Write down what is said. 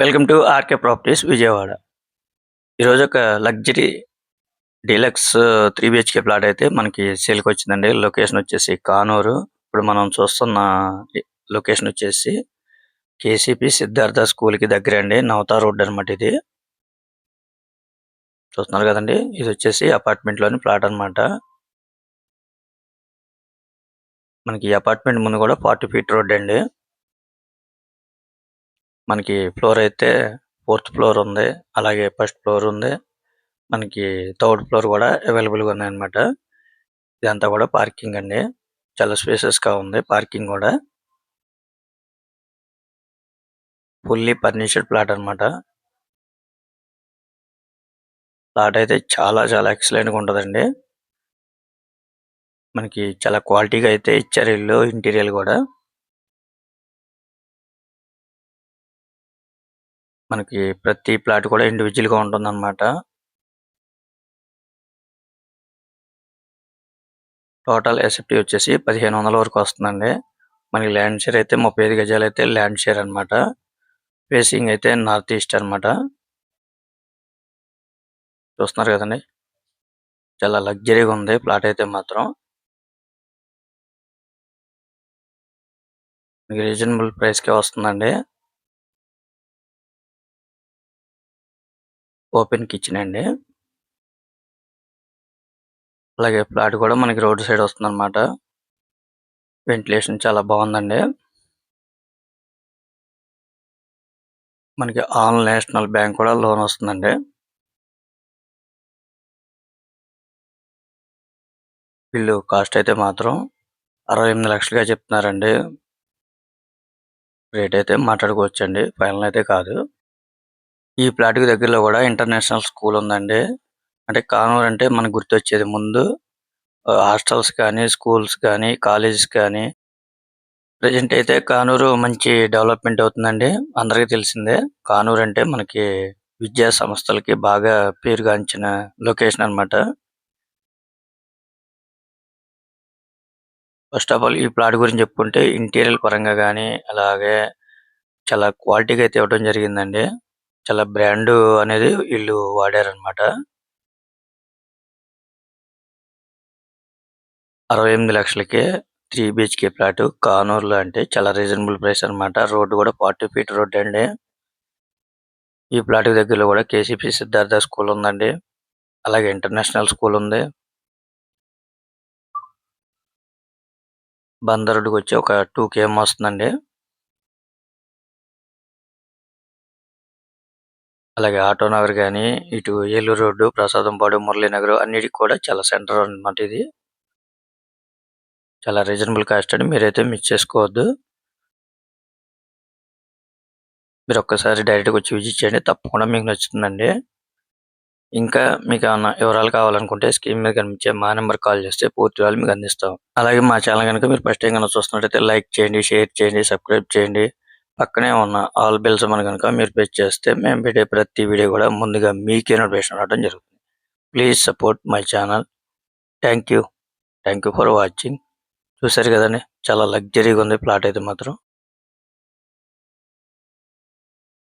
Welcome to RK properties Vijayawada. ఈరోజు ఒక luxury deluxe three BHK plot అయితే మనకి సేల్కి వచ్చిందండి. లొకేషన్ వచ్చేసి కానూరు. ఇప్పుడు మనం చూస్తున్న లొకేషన్ వచ్చేసి కేసీపీ సిద్ధార్థ స్కూల్కి దగ్గర అండి. నవతా రోడ్ అనమాట ఇది. చూస్తున్నారు కదండి? ఇది వచ్చేసి అపార్ట్మెంట్లోని ప్లాట్ అన్నమాట. మనకి అపార్ట్మెంట్ ముందు కూడా ఫార్టీ ఫీట్ రోడ్ అండి. మనకి ఫ్లోర్ అయితే ఫోర్త్ ఫ్లోర్ ఉంది అలాగే ఫస్ట్ ఫ్లోర్ ఉంది. మనకి థర్డ్ ఫ్లోర్ కూడా అవైలబుల్గా ఉన్నాయన్నమాట. ఇదంతా కూడా పార్కింగ్ అండి. చాలా స్పేసెస్గా ఉంది పార్కింగ్ కూడా. ఫుల్లీ ఫర్నిచర్డ్ ప్లాట్ అన్నమాట. ప్లాట్ అయితే చాలా చాలా ఎక్సలెంట్గా ఉంటదండి. మనకి చాలా క్వాలిటీగా అయితే ఇచ్చారు ఇల్లు ఇంటీరియర్ కూడా. మనకి ప్రతి ప్లాట్ కూడా ఇండివిజువల్గా ఉంటుందన్నమాట. టోటల్ ఎస్ఎఫ్టీ వచ్చేసి పదిహేను వందల వరకు వస్తుందండి. మనకి ల్యాండ్ షేర్ అయితే ముప్పై ఐదు గజాలు అయితే ల్యాండ్ షేర్ అన్నమాట. ఫేసింగ్ అయితే నార్త్ ఈస్ట్ అన్నమాట. చూస్తున్నారు కదండి? చాలా లగ్జరీగా ఉంది ప్లాట్ అయితే మాత్రం. మీకు రీజనబుల్ ప్రైస్కే వస్తుందండి. ఓపెన్ కిచెన్ అండి. అలాగే ప్లాట్ కూడా మనకి రోడ్ సైడ్ వస్తుంది అనమాట వెంటిలేషన్ చాలా బాగుందండి. మనకి ఆల్ నేషనల్ బ్యాంక్ కూడా లోన్ వస్తుందండి. వీళ్ళు కాస్ట్ అయితే మాత్రం అరవై ఎనిమిది లక్షలుగా చెప్తున్నారండి. రేట్ అయితే మాట్లాడుకోవచ్చండి. ఫైనల్ అయితే కాదు. ఈ ప్లాట్కి దగ్గరలో కూడా ఇంటర్నేషనల్ స్కూల్ ఉందండి. అంటే కానూరు అంటే మనకు గుర్తొచ్చేది ముందు. హాస్టల్స్ కానీ స్కూల్స్ కానీ కాలేజెస్ కానీ. ప్రజెంట్ అయితే కానూరు మంచి డెవలప్మెంట్ అవుతుందండి. అందరికీ తెలిసిందే. కానూరు అంటే మనకి విద్యా సంస్థలకి బాగా పేరుగాంచిన లొకేషన్ అన్నమాట. ఫస్ట్ ఆఫ్ ఆల్ ఈ ప్లాట్ గురించి చెప్పుకుంటే ఇంటీరియర్ పరంగా కానీ అలాగే చాలా క్వాలిటీగా అయితే ఇవ్వడం జరిగిందండి. చాలా బ్రాండ్ అనేది వీళ్ళు వాడారన్నమాట. అరవై ఎనిమిది లక్షలకే త్రీ బిహెచ్కే ఫ్లాట్. కానూరులో అంటే చాలా రీజనబుల్ ప్రైస్ అన్నమాట. రోడ్డు కూడా ఫార్టీ ఫీట్ రోడ్ అండి. ఈ ప్లాట్ దగ్గరలో కూడా కేసీపీ సిద్ధార్థ స్కూల్ ఉందండి. అలాగే ఇంటర్నేషనల్ స్కూల్ ఉంది. బందరుడికి వచ్చి ఒక టూ కేఎం వస్తుందండి. అలాగే ఆటో నగర్ కానీ ఇటు ఏలూరు రోడ్డు ప్రసాదంపాడు మురళీనగర్ అన్నిటికి కూడా చాలా సెంటర్ అన్నమాట ఇది. చాలా రీజనబుల్ కాస్ట్ అండి. మీరైతే మిస్ చేసుకోవద్దు. మీరు ఒక్కసారి డైరెక్ట్గా వచ్చి విజిట్ చేయండి. తప్పకుండా మీకు నచ్చుతుందండి. ఇంకా మీకు ఏమన్నా వివరాలు కావాలనుకుంటే స్క్రీన్ మీద కనిపించే మా నెంబర్ కాల్ చేస్తే పూర్తి వివరాలు మీకు అందిస్తాం. అలాగే మా ఛానల్ కనుక మీరు ఫస్ట్ టైం కనుక చూస్తున్నట్టయితే లైక్ చేయండి షేర్ చేయండి సబ్స్క్రైబ్ చేయండి. పక్కనే ఉన్న ఆల్ బిల్స్ మన కనుక మీరు పే చేస్తే మేము పెట్టే ప్రతి వీడియో కూడా ముందుగా మీకే నోటిఫికేషన్ రావడం జరుగుతుంది. Please support my channel thank you thank you for watching చూసారు కదండి? చాలా లగ్జరీగా ఉంది ప్లాట్ అయితే మాత్రం.